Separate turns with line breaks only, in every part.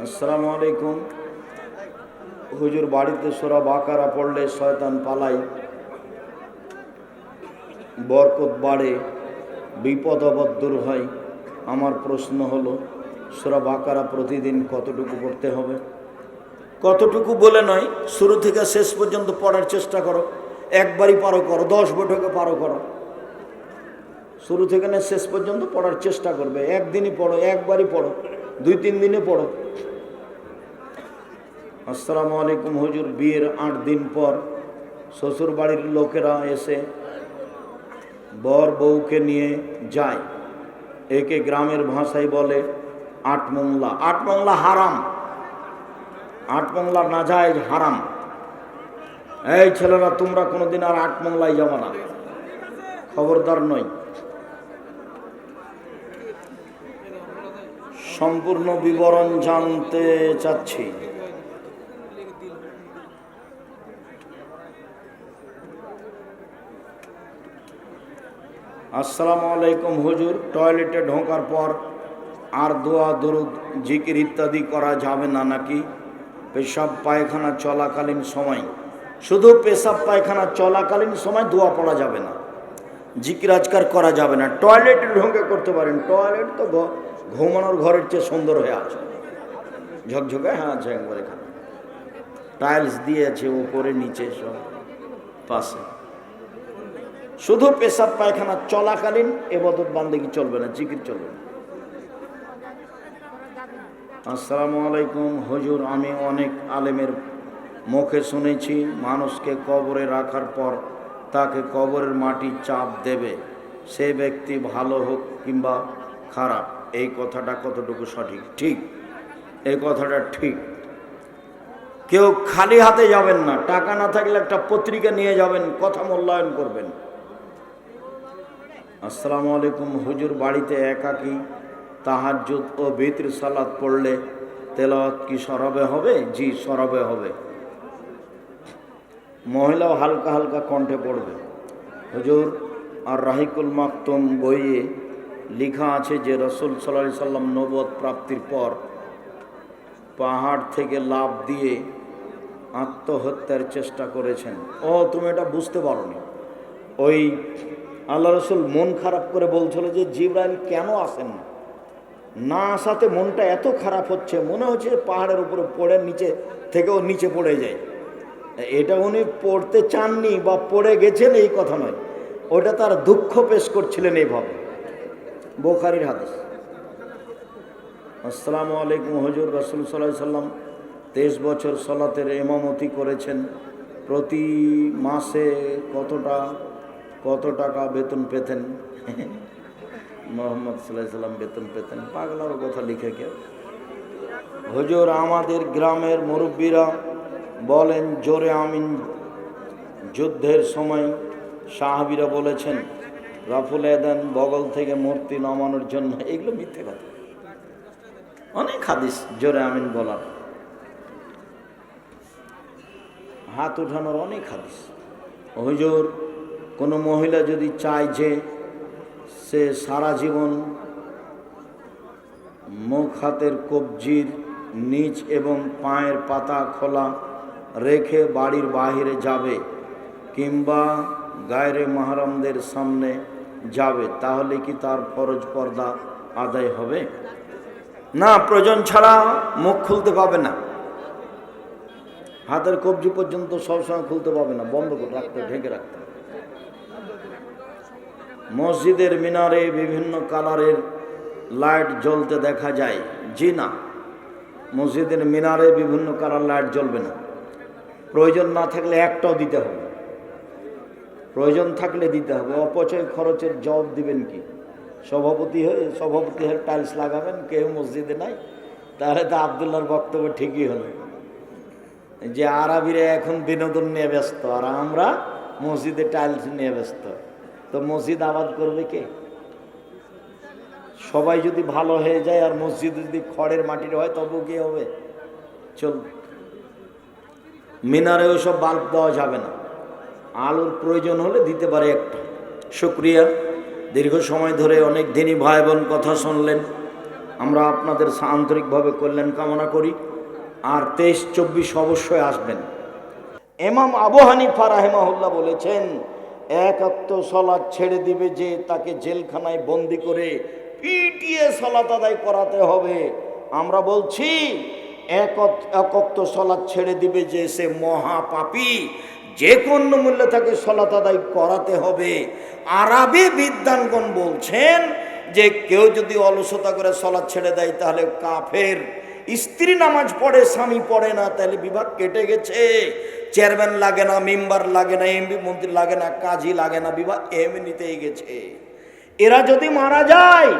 আসসালামু আলাইকুম। হুজুর বাড়িতে সোরা বাকারা পড়লে শয়তান পালাই। বরকত বাড়ে, বিপদ আপদ দূর হয়। আমার প্রশ্ন হলো, সোরা বাকারা প্রতিদিন কতটুকু পড়তে হবে? কতটুকু বলে নয়, শুরু থেকে শেষ পর্যন্ত পড়ার চেষ্টা করো। একবারই পারো করো, দশ বৈঠকে পারো করো। শুরু থেকে না, শেষ পর্যন্ত পড়ার চেষ্টা করবে। একদিনই পড়ো, একবারই পড়ো। দুই তিন দিনে পড়ো। আসসালামু আলাইকুম হুজুর, বিয়ের আট দিন পর শ্বশুর বাড়ির লোকেরা এসে বর বউকে নিয়ে যায়। একে গ্রামের ভাষায় বলে আট মংলা। আট মংলা হারাম। আট মংলা না যায় হারাম। এই ছেলেরা, তোমরা কোনোদিন আর আট মংলায় যাব না। খবরদার নয় সম্পূর্ণ বিবরণ জানতে চাচ্ছি। আসসালামু আলাইকুম হুজুর, টয়লেটে ঢোকার পর আর দোয়া, দরুদ, জিকির ইত্যাদি করা যাবে না নাকি? পেশাব, পায়খানা চলাকালীন সময়। শুধু পেশাব, পায়খানা চলাকালীন সময় দোয়া পড়া যাবে না। জিকির, আজকার করা যাবে না। টয়লেটে ঢোকে করতে পারেন। টয়লেট তো ঘুমানোর ঘরের চেয়ে সুন্দর হয়ে আছে। ঝকঝকে হ্যাঁ আছে একবার এখানে টাইলস দিয়েছে, উপরে, নিচে সব, পাশে। শুধু পেশাব পায়খানা চলাকালীন এবাদত বান্দেগি চলবে না, জিকির চলবে না। আসসালামু আলাইকুম, হুজুর, আমি অনেক আলেমের মুখে শুনেছি, মানুষকে কবরে রাখার পর তাকে কবরের মাটি চাপ দেবে। সে ব্যক্তি ভালো হোক কিংবা খারাপ। এই কথাটা কতটুকু সঠিক? ঠিক। এই কথাটা ঠিক। কেউ খালি হাতে যাবেন না। টাকা না থাকলে একটা পত্রিকা নিয়ে যাবেন, কথা মূল্যায়ন করবেন। আসসালামু আলাইকুম, হুজুর বাড়িতে একাকী তাহাজ্জুদ ও বিত্র সালাদ পড়লে তেলাওয়াত কি সরবে হবে? জি, সরবে হবে। মহিলাও হালকা হালকা কণ্ঠে পড়বে। হুজুর আর রাহিকুল মাকতুম বইয়ে লেখা আছে যে রসুল সাল্লাহ সাল্লাম নবদ প্রাপ্তির পর পাহাড় থেকে লাভ দিয়ে আত্মহত্যার চেষ্টা করেছেন। ও, তুমি এটা বুঝতে পারোনি। ওই আল্লাহ রসুল মন খারাপ করে বলছিল যে জিব্রাইল কেন আসেন না? না আসাতে মনটা এত খারাপ হচ্ছে, মনে হচ্ছে পাহাড়ের উপরে পড়ে নিচে থেকেও নিচে পড়ে যায়। এটা উনি পড়তে চাননি বা পড়ে গেছেন এই কথা নয়। ওটা তার দুঃখ পেশ করছিলেন এইভাবে। বোখারির হাদিস। আসসালামু আলাইকুম হজুর, রসুল সাল্লাহ সাল্লাম তেইশ বছর সলাতের এমামতি করেছেন। প্রতি মাসে কতটা, কত টাকা বেতন পেতেন? মোহাম্মদ সাল্লাহ সাল্লাম বেতন পেতেন। পাগলার কথা লিখে কে? হজুর, আমাদের গ্রামের মুরব্বীরা বলেন, জোরে আমিন। যুদ্ধের সময় সাহাবিরা বলেছেন রাফুল এদান বগল থেকে মূর্তি নামানোর জন্য। এগুলো মিথ্যে কথা। অনেক হাদিস জোরে আমিন বলার। হাত উঠানোর অনেক হাদিস। হুজুর, কোনো মহিলা যদি চায় যে সে সারা জীবন মুখ, হাতের কবজির নিচ এবং পায়ের পাতা খোলা রেখে বাড়ির বাহিরে যাবে কিংবা গায়রে মাহরমদের সামনে যাবে, তাহলে কি তার ফরজ পর্দা আদায় হবে? না, প্রয়োজন ছাড়া মুখ খুলতে পাবে না। হাতের কবজি পর্যন্ত সবসময় খুলতে পাবে না, বন্ধ করে রাখতে ঢেকে রাখতে মসজিদের মিনারে বিভিন্ন কালারের লাইট জ্বলতে দেখা যায়। জি না, মসজিদের মিনারে বিভিন্ন কালার লাইট জ্বলবে না। প্রয়োজন না থাকলে একটাও দিতে হবে প্রয়োজন থাকলে দিতে হবে, অপচয় খরচের জব দিবেন কি? সভাপতি হয়ে সভাপতি হয়ে টাইলস লাগাবেন, কেউ মসজিদে নাই। তাহলে তো আবদুল্লার বক্তব্য ঠিকই হলো। যে আরবিরা এখন বিনোদন নিয়ে ব্যস্ত, আর আমরা মসজিদে টাইলস নিয়ে ব্যস্ত। তো মসজিদ আবাদ করবে কে? সবাই যদি ভালো হয়ে যায় আর মসজিদ যদি খড়ের মাটির হয়, তবু কি হবে? চলবে মিনারেও সব বাল্ব দেওয়া যাবে না। আলোর প্রয়োজন হলে দিতে পারে একটা। শুক্রিয়া। দীর্ঘ সময় ধরে অনেক দিনই ভাই বোন কথা শুনলেন। আমরা আপনাদের আন্তরিকভাবে কল্যাণ কামনা করি। আর তেইশ চব্বিশ অবশ্যই আসবেন। এমাম আবু হানিফা রাহেমাহুল্লাহ বলেছেন এক অক্ত সলাদ ছেড়ে দিবে যে তাকে জেলখানায় বন্দি করে পিটিয়ে সলাত আদায় করাতে হবে। আমরা বলছি এক অত- এক সলাদ ছেড়ে দিবে যে সে মহাপাপী। যে কোনো মূল্যে তাকে সলাত আদায় করাতে হবে। আরবি বিদ্যানগণ বলছেন যে কেউ যদি অলসতা করে সলাদ ছেড়ে দেয়, তাহলে কাফের স্ত্রী নামাজ পড়ে, স্বামী পড়ে না, তাহলে বিভাগ কেটে গেছে। চেয়ারম্যান লাগে না, মেম্বার লাগে না, এমপি মন্ত্রী লাগে না, কাজী লাগে না, বিভাগ এমনিতেই গেছে। এরা যদি মারা যায়,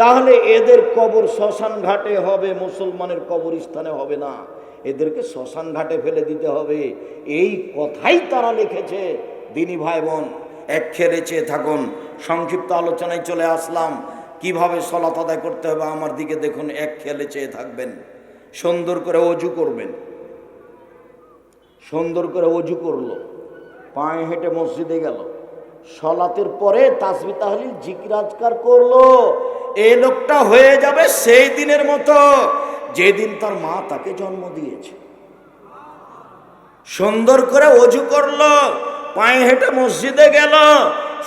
তাহলে এদের কবর শ্মশান ঘাটে হবে, মুসলমানের কবরস্থানে হবে না। এদেরকে শ্মশান ঘাটে ফেলে দিতে হবে। এই কথাই তারা লিখেছে। দিনী ভাই বোন এক খেলে চেয়ে থাকুন। সংক্ষিপ্ত আলোচনায় চলে আসলাম। কীভাবে সলাত আদায় করতে হবে আমার দিকে দেখুন এক খেলে চেয়ে থাকবেন। সুন্দর করে অজু করবেন। সুন্দর করে অজু করল। পায়ে হেঁটে মসজিদে গেল। সলাতের পরে তাসবি তাহলিল জিকিরাজকার করল। এ লোকটা হয়ে যাবে সেই দিনের মতো। যেদিন তার মা তাকে জন্ম দিয়েছে। সুন্দর করে অজু করল, পায়ে হেঁটে মসজিদে গেল,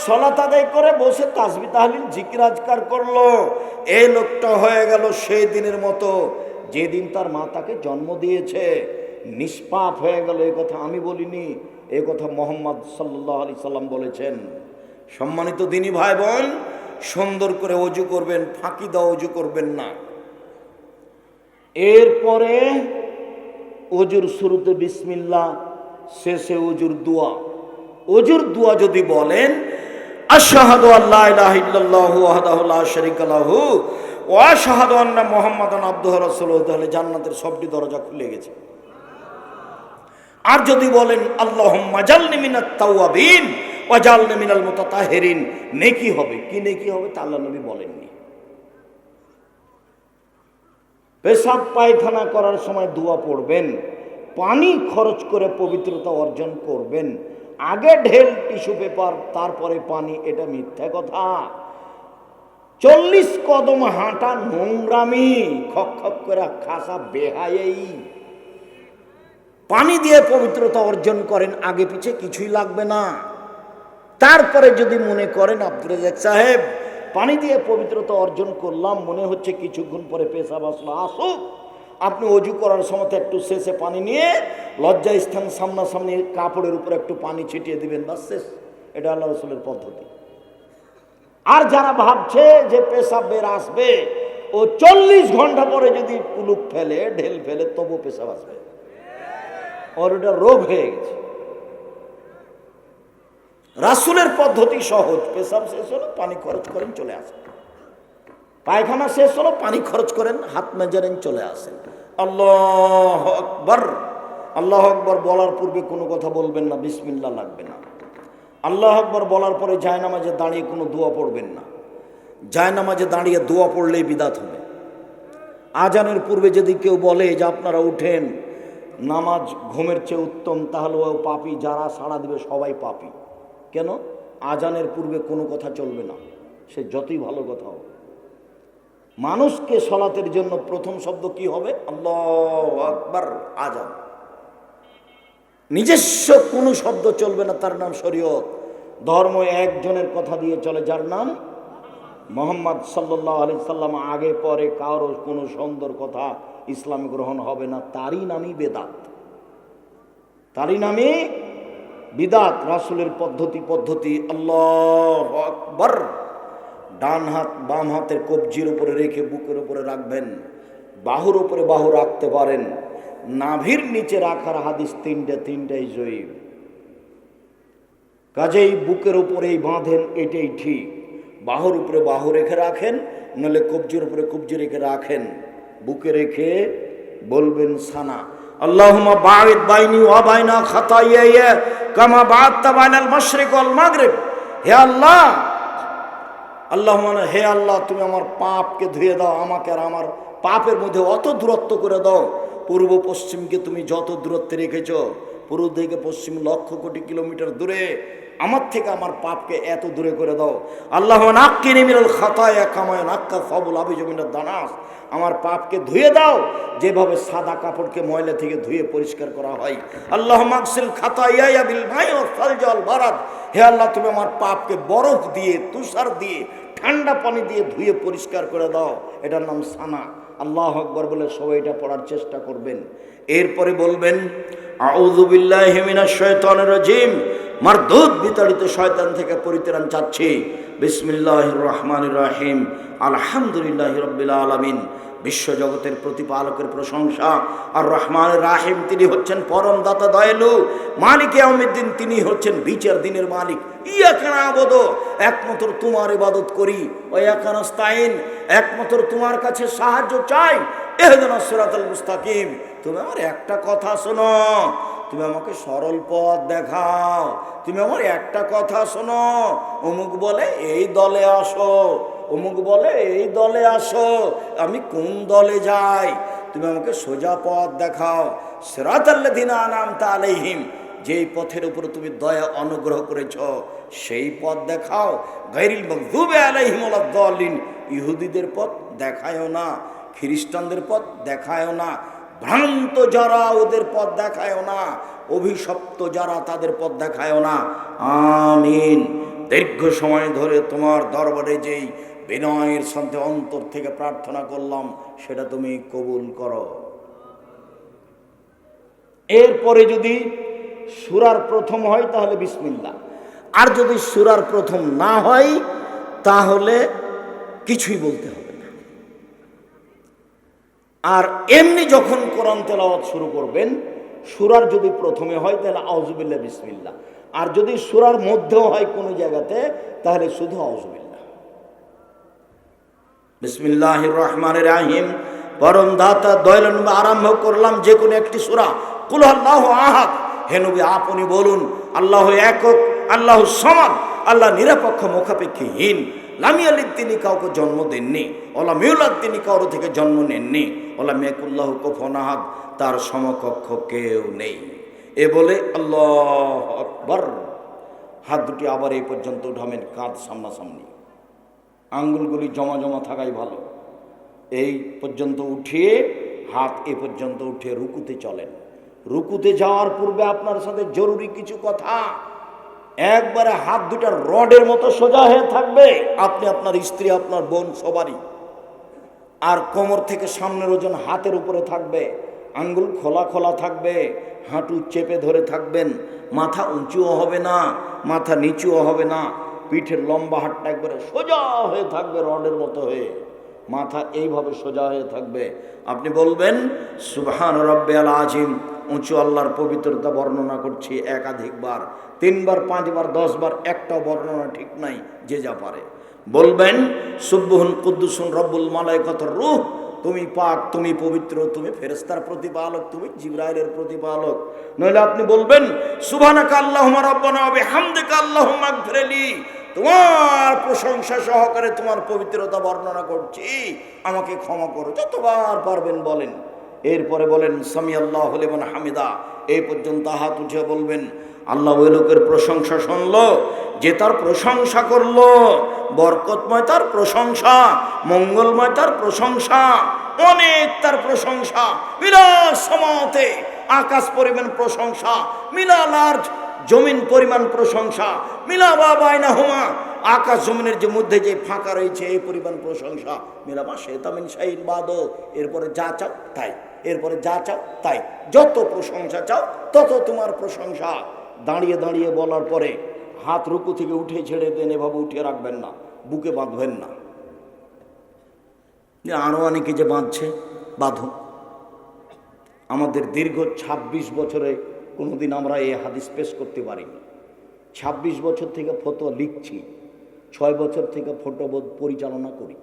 সলাত আদায় করে বসে তাসবি তাহলিল জিকিরাজকার করল। এই লোকটা হয়ে গেল সেই দিনের মতো, যেদিন তার মা তাকে জন্ম দিয়েছে। নিষ্পাপ হয়ে গেল এই কথা আমি বলিনি এই কথা মোহাম্মদ সাল্লাহ আলি সাল্লাম বলেছেন। সম্মানিত দিনী ভাই বোন, সুন্দর করে অজু করবেন, ফাঁকি দাও অজু করবেন না। এরপরে অজুর শুরুতে বিসমিল্লা শেষে অজুর দোয়া। অজুর দোয়া যদি বলেন আল্লাহ জান্নাতের সবটি দরজা খুলে গেছে। আর যদি বলেন মিনাত তাওয়াবিন নেকি হবে। কি নেকি হবে তা আল্লাহ নবী বলেননি। পেশাব পায়খানা করার সময় দোয়া পড়বেন, পানি খরচ করে পবিত্রতা অর্জন করবেন, আগে ঢেল, টিস্যু পেপার, তারপরে পানি, এটা মিথ্যা কথা। চল্লিশ কদম হাঁটা নোংরামি, খক করে খাসা বেহায়েই। পানি দিয়ে পবিত্রতা অর্জন করেন, আগে পিছে কিছুই লাগবে না। তারপরে যদি মনে করেন আব্দুল সাহেব পানি দিয়ে পবিত্রতা অর্জন করলাম, মনে হচ্ছে কিছুক্ষণ পরে পেশাব আসলো। আসুক, আপনি অজু করার সময় একটু শেষে পানি নিয়ে লজ্জা স্থান সামনাসামনি কাপড়ের উপর একটু পানি ছিটিয়ে দিবেন বাস শেষ। এটা আল্লাহ রসুলের পদ্ধতি। আর যারা ভাবছে যে পেশাব বের আসবে, ও চল্লিশ ঘণ্টা পরে যদি কুলুপ ফেলে, ঢেল ফেলে তবু পেশাব আসবে। ওর ওটা রোগ হয়ে গেছে। রাসুলের পদ্ধতি সহজ। পেশাব শেষ হলো, পানি খরচ করেন, চলে আসেন। পায়খানা শেষ হলো, পানি খরচ করেন, হাত মেজারেন, চলে আসেন। আল্লাহ আকবর। আল্লাহ আকবর বলার পূর্বে কোনো কথা বলবেন না বিসমিল্লা লাগবে না। আল্লাহ আকবর বলার পরে জায়নামাজে দাঁড়িয়ে কোনো দোয়া পড়বেন না। জায়নামাজে দাঁড়িয়ে দোয়া পড়লেই বিদাত হবে। আজানের পূর্বে যদি কেউ বলে যে আপনারা উঠেন, নামাজ ঘুমের চেয়ে উত্তম, তাহলে ও পাপি, যারা সাড়া দিবে সবাই পাপি। কেন? আজানের পূর্বে কোনো কথা চলবে না। সে যতই ভালো কথা হোক। মানুষকে সলাতের জন্য প্রথম শব্দ কি হবে? আল্লাহ আকবার, আজান। নিজস্ব কোনো শব্দ চলবে না তার নাম শরীয়ত। ধর্ম একজনের কথা দিয়ে চলে, যার নাম মোহাম্মদ সাল্লাহ আলি সাল্লাম। আগে, পরে কারও কোনো সুন্দর কথা ইসলাম গ্রহণ হবে না। তারই নামই বেদাত। তারই নামে বিদাত, রাসুলের পদ্ধতি পদ্ধতি, আল্লাহ আকবর। ডান হাত, বাম হাতের কবজির উপরে রেখে বুকের উপরে রাখবেন, বাহুর উপরে বাহু রাখতে পারেন। নাভির নিচে রাখার হাদিস তিনটে, তিনটাই জয়ীব কাজেই বুকের উপরেই বাঁধেন, এটাই ঠিক। বাহুর উপরে বাহু রেখে রাখেন নলে কবজির উপরে কবজি রেখে রাখেন। বুকে রেখে বলবেন সানা। বাইনি ওয়া বাইনা খাতাইয়া কামা বাআদতা বাইনাল মাশরিক ওয়াল মাগরিব। হে আল্লাহ আল্লাহ মানে হে আল্লাহ, তুমি আমার পাপকে ধুয়ে দাও, আমাকে আর আমার পাপের মধ্যে অত দূরত্ব করে দাও, পূর্ব পশ্চিমকে তুমি যত দূরত্বে রেখেছ পূর্ব থেকে পশ্চিম লক্ষ কোটি কিলোমিটার দূরে। আমার থেকে আমার পাপকে এত দূরে করে দাও। আল্লাহ নাক্কিনি মিনাল খাতায়া কামায় নাক্কা ফবুল আবিজমিনার দানাস। আমার পাপকে ধুয়ে দাও। যেভাবে সাদা কাপড়কে ময়লা থেকে ধুয়ে পরিষ্কার করা হয়। আল্লাহ মাকসিল খাতা ইয়া বিল ভাই ও ফল জল বারাত হে আল্লাহ, তুমি আমার পাপকে বরফ দিয়ে, তুষার দিয়ে, ঠান্ডা পানি দিয়ে ধুয়ে পরিষ্কার করে দাও। এটার নাম সানা। আল্লাহ আকবর বলে সবাই এটা পড়ার চেষ্টা করবেন। এরপরে বলবেন আউযুবিল্লাহি হেমিনা শাইতানির রাজিম। মারদুদ বিতাড়িত শয়তান থেকে পরিত্রাণ চাচ্ছি। বিসমিল্লাহ রহমান রহিম। আলহামদুলিল্লাহ রবিল আলামিন। বিশ্বজগতের প্রতিপালকের প্রশংসা, আর রহমান রাহিম তিনি হচ্ছেন পরম দাতা দয়ালু। মালিক আহমেদ্দিন তিনি হচ্ছেন বিচার দিনের মালিক। ইয়া কেন আবদ, একমাত্র তোমার ইবাদত করি। ও একানস্তাইন একমাত্র তোমার কাছে সাহায্য চাই। এহদিন সিরাতাল মুস্তাকিম। তুমি আমার একটা কথা শোনো, তুমি আমাকে সরল পথ দেখাও। তুমি আমার একটা কথা শোনো, অমুক বলে এই দলে আসো। অমুক বলে, এই দলে আসো, আমি কোন দলে যাই? তুমি আমাকে সোজা পথ দেখাও। সেরাতাল্লাদিনা নাম তালেহিম যেই পথের উপর তুমি দয়া অনুগ্রহ করেছ, সেই পথ দেখাও। গাইরিল মকদুবে আলাইহিম ইহুদিদের পথ দেখায়ও না, খ্রিস্টানদের পথ দেখায়ও না, ভ্রান্ত যারা ওদের পথ দেখায়ও না, অভিশপ্ত যারা তাদের পথ দেখায়ও না। আমিন। দীর্ঘ সময় ধরে তোমার দরবারে যেই বিনয়ের সাথে অন্তর থেকে প্রার্থনা করলাম, সেটা তুমি কবুল করো। এরপরে যদি সুরার প্রথম হয়, তাহলে বিসমিল্লা আর যদি সুরার প্রথম না হয়, তাহলে কিছুই বলতে হবে না। আর এমনি যখন কোরআন তেলাওয়াত শুরু করবেন, সুরার যদি প্রথমে হয়, তাহলে আউজুবিল্লা বিসমিল্লা আর যদি সুরার মধ্যেও হয় কোনো জায়গাতে, তাহলে শুধু আউজুবিল্লা বিসমিল্লাহ রহমান রাহিম। পরম দাতা দয়ালন আরম্ভ করলাম যে কোনো একটি সুরা। কুল আল্লাহ আহাদ। হে নবী, আপনি বলুন, আল্লাহ একক, আল্লাহ সমান, আল্লাহ নিরপেক্ষ, মুখাপেক্ষীহীন। লামিয়ালিদ তিনি কাউকে জন্ম দেননি। ওলা মিউলাদ তিনি কারও থেকে জন্ম নেননি। ওলা মেকুল্লাহ কোফনাহাদ তার সমকক্ষ কেউ নেই। এ বলে আল্লাহ আকবর। হাত দুটি আবার এই পর্যন্ত উঠাবেন, কাঁধ সামনাসামনি। আঙ্গুলগুলি জমা জমা থাকাই ভালো। এই পর্যন্ত উঠিয়ে হাত এ পর্যন্ত উঠিয়ে রুকুতে চলেন। রুকুতে যাওয়ার পূর্বে আপনার সাথে জরুরি কিছু কথা। একবারে হাত দুটা রডের মতো সোজা হয়ে থাকবে, আপনি আপনার স্ত্রী, আপনার বোন সবারই। আর কোমর থেকে সামনের ওজন হাতের উপরে থাকবে, আঙ্গুল খোলা খোলা থাকবে, হাঁটু চেপে ধরে থাকবেন, মাথা উঁচুও হবে না, মাথা নিচুও হবে না। পিঠের লম্বা হাতটা একবারে সোজা হয়ে থাকবে, রডের মতো হয়ে। মাথা এইভাবে সোজা হয়ে থাকবে। আপনি বলবেন, সুবহান রব্বে আল আজিম উঁচু আল্লাহর পবিত্রতা বর্ণনা করছি একাধিকবার। তিনবার, পাঁচবার, দশবার, একটাও বর্ণনা ঠিক নাই, যে যা পারে। বলবেন সুব্বহুন কুদ্দুসুন রব্বুল মালাইকত রূহ, তুমি পাক, তুমি পবিত্র, তুমি ফেরেস্তার প্রতিপালক, তুমি জিব্রাইলের প্রতিপালক। নইলে আপনি বলবেন, সুবহানাকা আল্লাহুম্মা রাব্বানা ওয়া বিহামদিকা আল্লাহুম্মা গফিরলি তোমার প্রশংসা সহকারে তোমার পবিত্রতা বর্ণনা করছি। আমাকে ক্ষমা করো, যতবার পারবেন বলেন। এরপরে বলেন সামি আল্লাহ হলেমন হামিদা। এই পর্যন্ত হাত উঠে বলবেন, আল্লাহ ওই লোকের প্রশংসা শুনলো, যে তার প্রশংসা করল। বরকতময় তার প্রশংসা, মঙ্গলময় তার প্রশংসা, অনেক তার প্রশংসা। বিরাট সমাতে আকাশ পরিমাণ প্রশংসা মিলাল আর জমিন পরিমাণ প্রশংসা। মিলা বাবাইনা হুমা আকাশ জমিনের যে মধ্যে যে ফাঁকা রয়েছে, এই পরিমাণ প্রশংসা। মিলামা শেতামিন শাহিন বাদ এরপরে যা চাও তাই। এরপরে যা চাও তাই। যত প্রশংসা চাও, তত তোমার প্রশংসা। দাঁড়িয়ে দাঁড়িয়ে বলার পরে হাত রুকু থেকে উঠে ছেড়ে দেন, এভাবে উঠিয়ে রাখবেন না। বুকে বাঁধবেন না। যে আরও অনেকে যে বাঁধছে বাঁধুন আমাদের দীর্ঘ ২৬ বছরে কোনোদিন আমরা এই হাদিস পেশ করতে পারিনি। ২৬ বছর থেকে ফটো লিখছি, ছয় বছর থেকে ফটো পরিচালনা করি।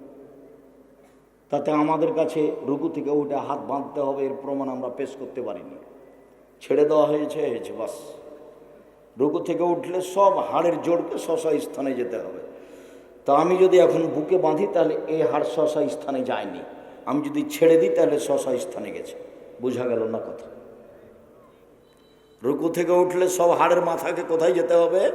তাতে আমাদের কাছে রুকু থেকে উঠে হাত বাঁধতে হবে, এর প্রমাণ আমরা পেশ করতে পারিনি। ছেড়ে দেওয়া হয়েছে হয়েছে, বাস। রুকু থেকে উঠলে সব হাড়ের জোরকে শশা স্থানে যেতে হবে। তা আমি যদি এখন বুকে বাঁধি, তাহলে এই হাড় শশা স্থানে যায়নি। আমি যদি ছেড়ে দিই, তাহলে শশা স্থানে গেছে। বোঝা গেল না কথা? রুকু থেকে উঠলে সব হাড়ের মাথাকে কোথায় যেতে হবে?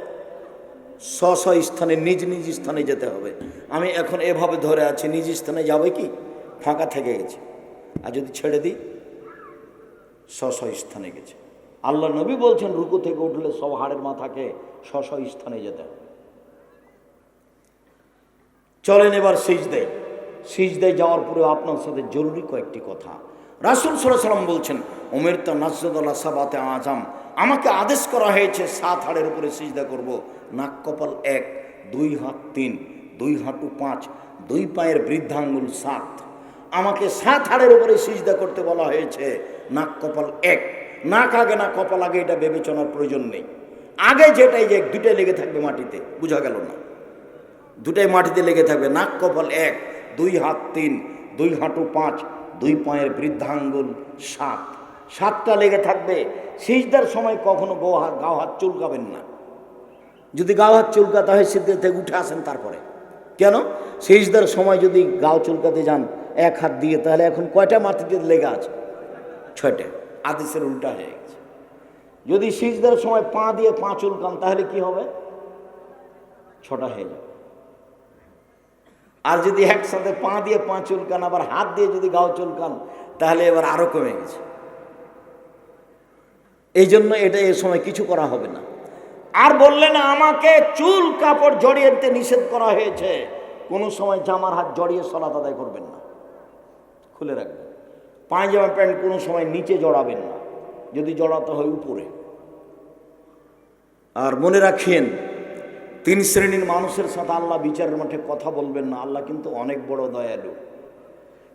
স্ব স্ব স্থানে, নিজ নিজ স্থানে যেতে হবে। আমি এখন এভাবে ধরে আছি, নিজ স্থানে যাবে কি? ফাঁকা থেকে গেছে। আর যদি ছেড়ে দিই? স্ব স্ব স্থানে গেছে। আল্লাহ নবী বলছেন, রুকু থেকে উঠলে সব হাড়ের মাথাকে স্ব স্ব স্থানে যেতে হবে। চলেন এবার সিজদায়। সিজদায় যাওয়ার পরে আপনার সাথে জরুরি কয়েকটি কথা। রাসুল সাল্লাম বলছেন ওমের তো নাজদুল্লাহ সাবাতে আজাম আমাকে আদেশ করা হয়েছে, সাত হাড়ের উপরে সিজদা করব। নাক কপাল এক, দুই হাত তিন, দুই হাঁটু পাঁচ, দুই পায়ের বৃদ্ধাঙ্গুল সাত। আমাকে সাত হাড়ের উপরে সিজদা করতে বলা হয়েছে, নাক কপাল এক। নাক আগে না কপাল আগে, এটা বিবেচনার প্রয়োজন নেই। আগে যেটাই যে দুটাই লেগে থাকবে মাটিতে, বোঝা গেল না? দুটাই মাটিতে লেগে থাকবে, নাক কপাল এক, দুই হাত তিন, দুই হাঁটু পাঁচ দুই পায়ের বৃদ্ধাঙ্গুল, সাত। সাতটা লেগে থাকবে। সিজদার সময় কখনো গো হাত গাও হাত চুলকাবেন না। যদি গাও হাত চুলকাতে হয় থেকে উঠে আসেন তারপরে। কেন? সিজদার সময় যদি গাও চুলকাতে যান, এক হাত দিয়ে, তাহলে এখন কয়টা মাটিতে লেগে আছে? ছয়টা। আদেশের উল্টা হয়ে গেছে। যদি সিজদার সময় পা দিয়ে পা চুলকান, তাহলে কি হবে? ছটা হয়ে যাবে। আর যদি একসাথে পা দিয়ে পা চুলকান, আবার হাত দিয়ে যদি গাও চুলকান, তাহলে এবার আরও কমে গেছে। এই জন্য এটা এ সময় কিছু করা হবে না। আর বললেন আমাকে চুল কাপড় জড়িয়ে দিতে নিষেধ করা হয়েছে। কোনো সময় জামার হাত জড়িয়ে সলাত আদায় করবেন না। খুলে রাখবেন। পায়জামা প্যান্ট কোনো সময় নিচে জড়াবেন না। যদি জড়াতে হয় উপরে। আর মনে রাখেন তিন শ্রেণির মানুষের সাথে আল্লাহ বিচারের মাঠে কথা বলবেন না, আল্লাহ কিন্তু অনেক বড় দয়ালু।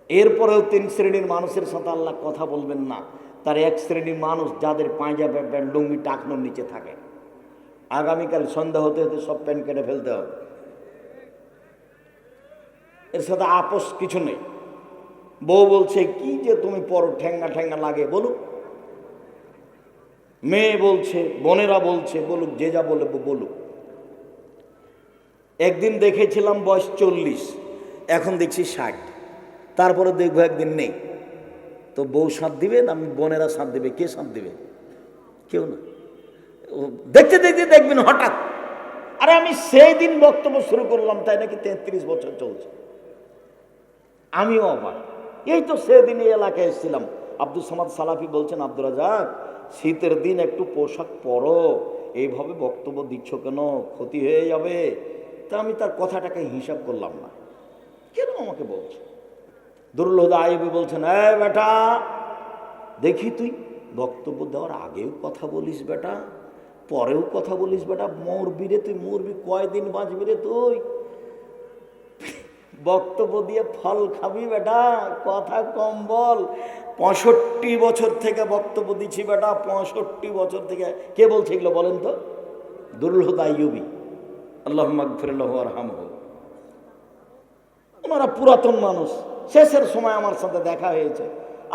এরপরেও তিন শ্রেণির মানুষের সাথে আল্লাহ কথা বলবেন না, তার এক শ্রেণির মানুষ যাদের পাঁজা প্যান্ট লুঙ্গি টাকনোর নিচে থাকে। আগামীকাল সন্ধ্যা হতে হতে সব প্যান্ট কেটে ফেলতে হবে। এর সাথে আপোষ কিছু নেই। বউ বলছে, কি যে তুমি পর ঠেঙ্গা ঠেঙ্গা লাগে বলুক। মেয়ে বলছে, বোনেরা বলছে, বলুক, যে যা বলে বলুক। একদিন দেখেছিলাম বয়স চল্লিশ, এখন দেখছি ষাট। তারপরে দেখব একদিন নেই। তো বউ সাঁত দিবে না বোনেরা সাঁত দিবে, কে সাঁত দিবে? কেউ না। দেখতে দেখতে দেখবেন হঠাৎ। আরে আমি সেই দিন বক্তব্য শুরু করলাম, তাই নাকি তেত্রিশ বছর চলছে? আমিও অবাক। এই তো সেদিন এই এলাকায় এসেছিলাম। আব্দুল সামাদ সালাফি বলছেন আব্দুল রাজাক, শীতের দিন একটু পোশাক পরো। এইভাবে বক্তব্য দিচ্ছ কেন? ক্ষতি হয়ে যাবে। তা আমি তার কথাটাকে হিসাব করলাম না। কেন আমাকে বলছে? দুর্লভ আয়বি বলছেন এ বেটা, দেখি তুই বক্তব্য দেওয়ার আগেও কথা বলিস বেটা, পরেও কথা বলিস বেটা, মরবি রে তুই, মরবি কয়দিন বাঁচবি রে তুই? বক্তব্য দিয়ে ফল খাবি বেটা, কথা কম বল। পঁয়ষট্টি বছর থেকে বক্তব্য দিচ্ছি বেটা, পঁয়ষট্টি বছর থেকে। কে বলছে এগুলো বলেন তো? দুর্লভ আইয়ুবি। আল্লাহ মাগফিরাল্লাহু আরহামহু। ওনারা পুরাতন মানুষ। শেষের সময় আমার সাথে দেখা হয়েছে।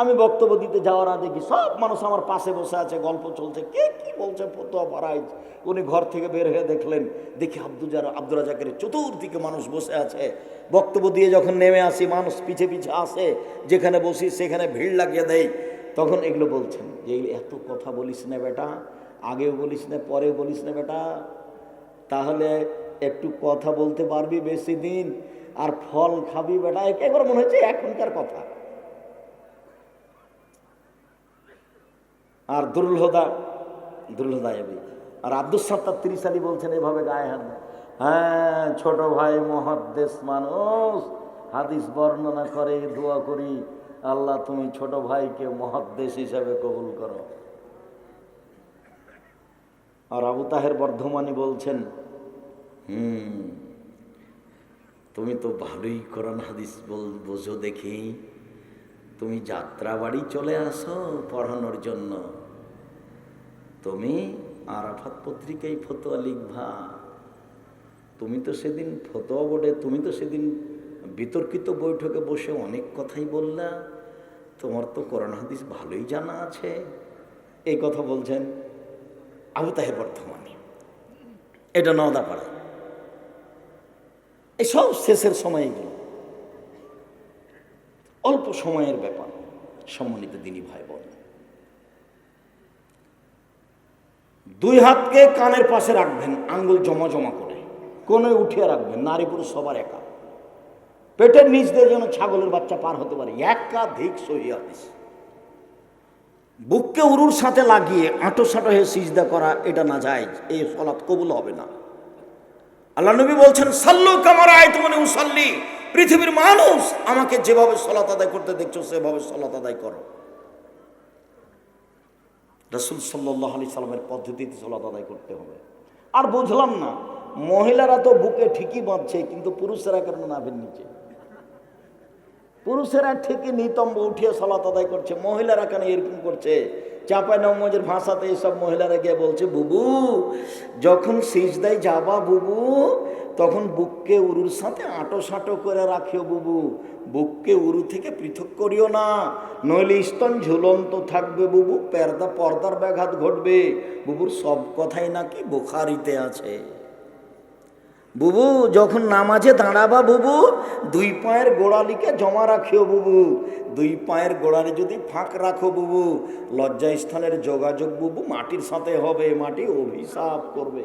আমি বক্তব্য দিতে যাওয়ার দেখি সব মানুষ আমার পাশে বসে আছে, গল্প চলছে। কে কি বলছে, ফতোয়া পারাইজ উনি ঘর থেকে বের হয়ে দেখলেন, দেখি আব্দুজার আব্দুল রাজাকের চতুর্দিকে মানুষ বসে আছে। বক্তব্য দিয়ে যখন নেমে আসি, মানুষ পিছে পিছে আসে, যেখানে বসি সেখানে ভিড় লাগিয়ে দেয়। তখন এগুলো বলছেন যে এত কথা বলিস না বেটা, আগেও বলিস না, পরেও বলিস না বেটা তাহলে একটু কথা বলতে পারবি বেশি দিন, আর ফল খাবি বেটা। একবার মনে হচ্ছে এখনকার কথা। আর দুর্লহদা দুর্লহদা এবি আর আব্দুল সত্তার আলী বলছেন, এভাবে গায়ে হাত হ্যাঁ ছোট ভাই মহাদ্দেশ মানুষ, হাদিস বর্ণনা করে, দোয়া করি, আল্লাহ তুমি ছোট ভাইকে মহাদ্দেশ হিসাবে কবুল করো। আর আবু তাহের বর্ধমানী বলছেন, হুম, তুমি তো ভালোই কোরআন হাদিস বল, বোঝো দেখি। তুমি যাত্রা বাড়ি চলে আসো পড়ানোর জন্য। তুমি আরাফাত পত্রিকায় ফতোয়া লিখবা। তুমি তো সেদিন ফতোয়া বোর্ডে, তুমি তো সেদিন বিতর্কিত বৈঠকে বসে অনেক কথাই বললা। তোমার তো কোরআন হাদিস ভালোই জানা আছে। এই কথা বলছেন আবু বর্ধমানে এটা নওদাপাড়া এই সব শেষের সময় এগুলো অল্প সময়ের ব্যাপার, সম্মানিত দিনী ভাই বোন দুই হাতকে কানের পাশে রাখবেন, আঙ্গুল জমা জমা করে। কোনে উঠিয়ে রাখবেন, নারী পুরুষ সবার একা। পেটের নিচ দিয়ে যেন ছাগলের বাচ্চা পার হতে পারে, একাধিক সহি হাদিস বুককে উরুর সাথে লাগিয়ে আঁটো সাঁটো হয়ে সিজদা করা এটা না যায়, এই সলাৎ কবুল হবে না। আল্লাহ নবী বলছেন, সাল্লু কামার আয় মানে উসাল্লি। পৃথিবীর মানুষ আমাকে যেভাবে সলাত আদায় করতে দেখছ, সেভাবে সলাত আদায় করো। রসুল সাল্লাহ আলি সাল্লামের পদ্ধতিতে সলাত আদায় করতে হবে। আর বুঝলাম না, মহিলারা তো বুকে ঠিকই বাঁধছে, কিন্তু পুরুষেরা কেন নাভের নিচে? পুরুষেরা ঠিকই নিতম্ব উঠিয়ে সলাত আদায় করছে, মহিলারা কেন এরকম করছে? চাপাই নমজের ভাষাতে এইসব মহিলারা গিয়ে বলছে, বুবু, যখন সিজদায় যাবা বুবু, তখন বুককে উরুর সাথে আঁটো সাঁটো করে রাখিও বুবু। বুককে উরু থেকে পৃথক করিও না, নইলে স্তন ঝুলন্ত থাকবে বুবু, পর্দা পর্দার ব্যাঘাত ঘটবে। বুবুর সব কথাই নাকি বোখারিতে আছে। বুবু, যখন নামাজে দাঁড়াবা বুবু, দুই পায়ের গোড়ালিকে জমা রাখিও বুবু। দুই পায়ের গোড়ালি যদি ফাঁক রাখো বুবু লজ্জা স্থানের যোগাযোগ বুবু মাটির সাথে হবে, মাটি অভিশাপ করবে।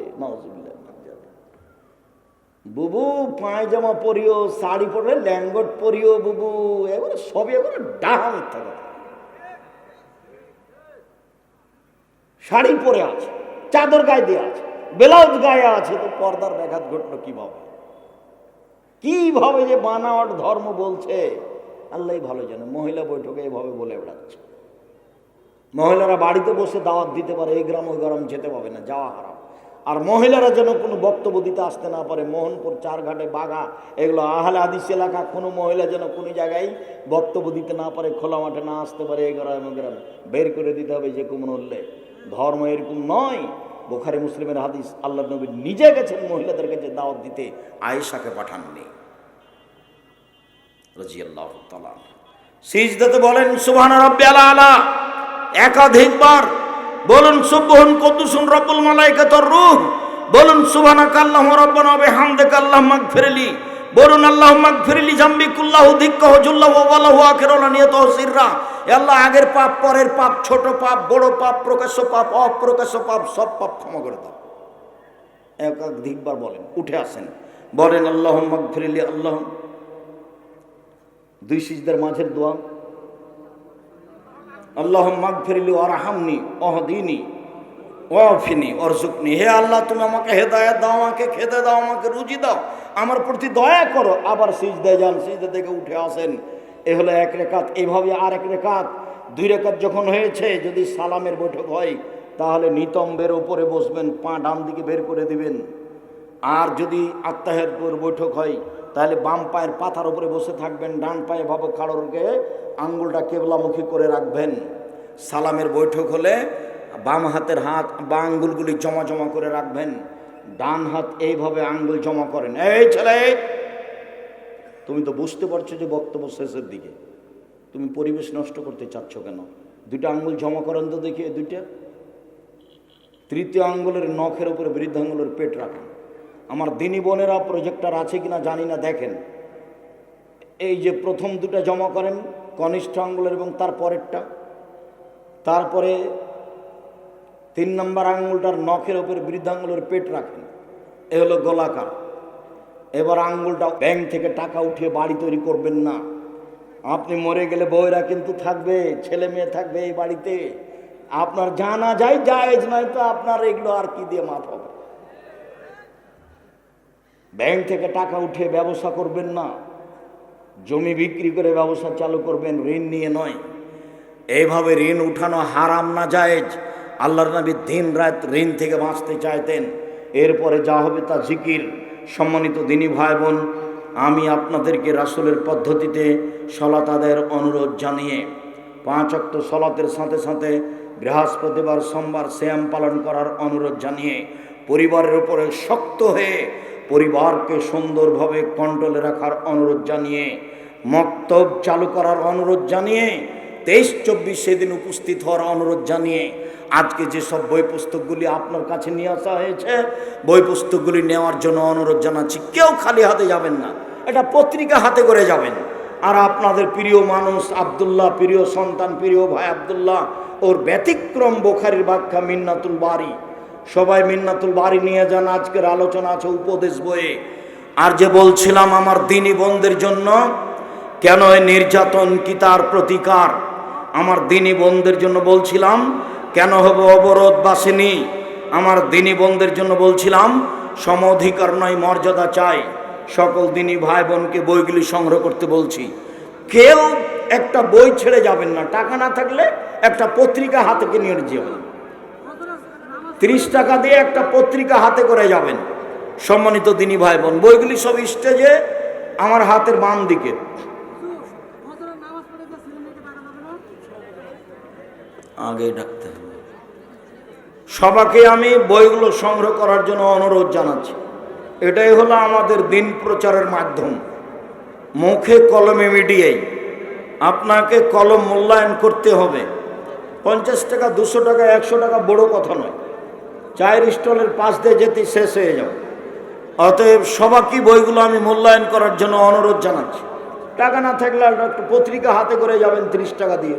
বুবু পায়জামা পরিও, শাড়ি পরলে ল্যাঙ্গট পরিও বুবু। এগুলো সবই এগুলো ডাহা মিথ্যা কথা। শাড়ি পরে আছে, চাদর গায়ে দিয়ে আছে। ব্লাউজ গায়ে আছে তো পর্দার ব্যাঘাত ঘটলো কীভাবে? কীভাবে যে বানাওয়াট ধর্ম বলছে? আল্লাহ ভালো জানে, মহিলা বৈঠকে এভাবে বলে বেড়াচ্ছে। মহিলারা বাড়িতে বসে দাওয়াত দিতে পারে, এই গ্রাম ওই গ্রাম যেতে পাবে না, যাওয়া হারাম। আর মহিলারা যেন কোনো বক্তব্য দিতে আসতে না পারে, মোহনপুর, চারঘাটে বাগা এগুলো আহলে আদিস এলাকা, কোনো মহিলা যেন কোনো জায়গায় বক্তব্য দিতে না পারে, খোলা মাঠে না আসতে পারে, এই গ্রাম গ্রামে। বের করে দিতে হবে যে উল্লেখ ধর্ম এরকম নয়। বোখারি মুসলিমের হাদিস আল্লাহ নবী নিজে গেছেন মহিলাদের কাছে দাওয়াত দিতে, আয়েশাকে পাঠাননি। রাজিয়াল্লাহ তাআলা সিজদাতে বলেন সুবহান রব্বি আলা একাধিকবার বলুন, সুবহুন কুদ্দুসুন রব্বুল মালাইকাতুর রূহ, বলুন, সুবহানাকাল্লাহু রব্বানা ওয়া বিহামদিকা আল্লাহুম্মা ইগফিরলি বলুন, আল্লাহুম্মা ইগফিরলি জামবি কুল্লাহু দিক্কাহু জুল্লাহু ওয়া ওয়ালাহু আখিরুল নিয়াতুহু সিররা। আল্লাহ, আগের পাপ, পরের পাপ, ছোট পাপ, বড় পাপ, প্রকাশ্য পাপ, অপ্রকাশ্য পাপ, সব পাপ ক্ষমা করে দাও। একাধিকবার বলেন, উঠে আসেন। বলেন, আল্লাহুম্মা ইগফিরলি আল্লাহ দুই সিজদার মাঝের দোয়া। আল্লাহ মাগফিরলি আরহামনি অহদিনী ওয়াফিনি অরজুকনি হে আল্লাহ, তুমি আমাকে হেদায়ত দাও, আমাকে খেতে দাও, আমাকে রুজি দাও। আমার প্রতি দয়া করো। আবার সিজদায় যান, সিজদা থেকে উঠে আসেন। এ হলো এক রেখাত। এইভাবে আর এক রেখাত। দুই রেখাত যখন হয়েছে, যদি সালামের বৈঠক হয়, তাহলে নিতম্বের ওপরে বসবেন, পা ডান দিকে বের করে দিবেন। আর যদি আত্মাহের বৈঠক হয়, তাহলে বাম পায়ের পাতার উপরে বসে থাকবেন, ডান পায়ে ভাবে খাড়োরকে, আঙ্গুলটা কেবলামুখী করে রাখবেন। সালামের বৈঠক হলে বাম হাতের হাত বা আঙ্গুলগুলি জমা জমা করে রাখবেন। ডান হাত এইভাবে আঙ্গুল জমা করেন। এই ছেলে, তুমি তো বুঝতে পারছ যে বক্তব্য শেষের দিকে। তুমি পরিবেশ নষ্ট করতে চাচ্ছ কেন? দুইটা আঙ্গুল জমা করেন তো দেখি দুইটা। তৃতীয় আঙ্গুলের নখের উপরে বৃদ্ধ আঙ্গুলের পেট রাখেন। আমার দিনী বোনেরা, প্রজেক্টার আছে কিনা জানি না, দেখেন। এই যে প্রথম দুটা জমা করেন, কনিষ্ঠ আঙ্গুলের এবং তার পরেরটা। তারপরে তিন নম্বর আঙ্গুলটার নখের উপরে বৃদ্ধাঙ্গুলের পেট রাখেন। এ হলো গোলাকার। এবার আঙ্গুলটা ব্যাংক থেকে টাকা উঠিয়ে বাড়ি তৈরি করবেন না। আপনি মরে গেলে বউরা কিন্তু থাকবে, ছেলে মেয়ে থাকবে এই বাড়িতে। আপনার জানা যায় জায়েজ নয় তো আপনার এগুলো আর কি দিয়ে মাফ হবে? ব্যাংক থেকে টাকা উঠিয়ে ব্যবসা করবেন না। জমি বিক্রি করে ব্যবসা চালু করবেন, ঋণ নিয়ে নয়। এইভাবে ঋণ উঠানো হারাম না, জায়েজ। আল্লাহর নবী দিন রাত ঋণ থেকে বাঁচতে চাইতেন। এরপরে যা হবে তা জিকির। সম্মানিত দিনী ভাই বোন আমি আপনাদেরকে রাসুলের পদ্ধতিতে সলাত আদায়ের অনুরোধ জানিয়ে পাঁচ অক্ট সলাতের সাথে সাথে বৃহস্পতিবার, সোমবার শ্যাম পালন করার অনুরোধ জানিয়ে পরিবারের উপরে শক্ত হয়ে পরিবারকে সুন্দরভাবে কন্ট্রোলে রাখার অনুরোধ জানিয়ে, মক্তব চালু করার অনুরোধ জানিয়ে, তেইশ চব্বিশ সেদিন উপস্থিত হওয়ার অনুরোধ জানিয়ে আজকে যেসব বই পুস্তকগুলি আপনার কাছে নিয়ে আসা হয়েছে, বই পুস্তকগুলি নেওয়ার জন্য অনুরোধ জানাচ্ছি, কেউ খালি হাতে যাবেন না, এটা পত্রিকা হাতে করে যাবেন। আর আপনাদের প্রিয় মানুষ আবদুল্লাহ, প্রিয় সন্তান, প্রিয় ভাই আবদুল্লাহ, ওর ব্যতিক্রম বোখারির ব্যাখ্যা মিন্নাতুল বাড়ি সবাই মিন্নাতুল বাড়ি নিয়ে যান, আজকের আলোচনা আছে উপদেশ বইয়ে। আর যে বলছিলাম আমার দিনী বন্ধের জন্য, কেন নির্যাতন কি তার প্রতিকার? আমার দিনী বন্ধের জন্য বলছিলাম কেন হবে অবরোধ বাসিনী আমার দিনী বোনদের জন্য বলছিলাম সম অধিকার নয়, মর্যাদা চাই। সকল দিনী ভাই বোনকে বইগুলি সংগ্রহ করতে বলছি। কেউ একটা বই ছেড়ে যাবেন না। টাকা না থাকলে একটা পত্রিকা হাতে কিনে যাবেন তিরিশ টাকা দিয়ে একটা পত্রিকা হাতে করে যাবেন। সম্মানিত দিনী ভাই বোন বইগুলি সব স্টেজে আমার হাতের বাম দিকে। আগে ডাকতে। হবে সবাকে আমি বইগুলো সংগ্রহ করার জন্য অনুরোধ জানাচ্ছি। এটাই হলো আমাদের দিন প্রচারের মাধ্যম। মুখে কলমে মিডিয়াই আপনাকে কলম মূল্যায়ন করতে হবে। পঞ্চাশ টাকা, দুশো টাকা, একশো টাকা বড় কথা নয়। চায়ের স্টলের পাশ দিয়ে যেতে শেষ হয়ে যাও অতএব সবাইকে বইগুলো আমি মূল্যায়ন করার জন্য অনুরোধ জানাচ্ছি। টাকা না থাকলে একটা পত্রিকা হাতে করে যাবেন, তিরিশ টাকা দিয়ে।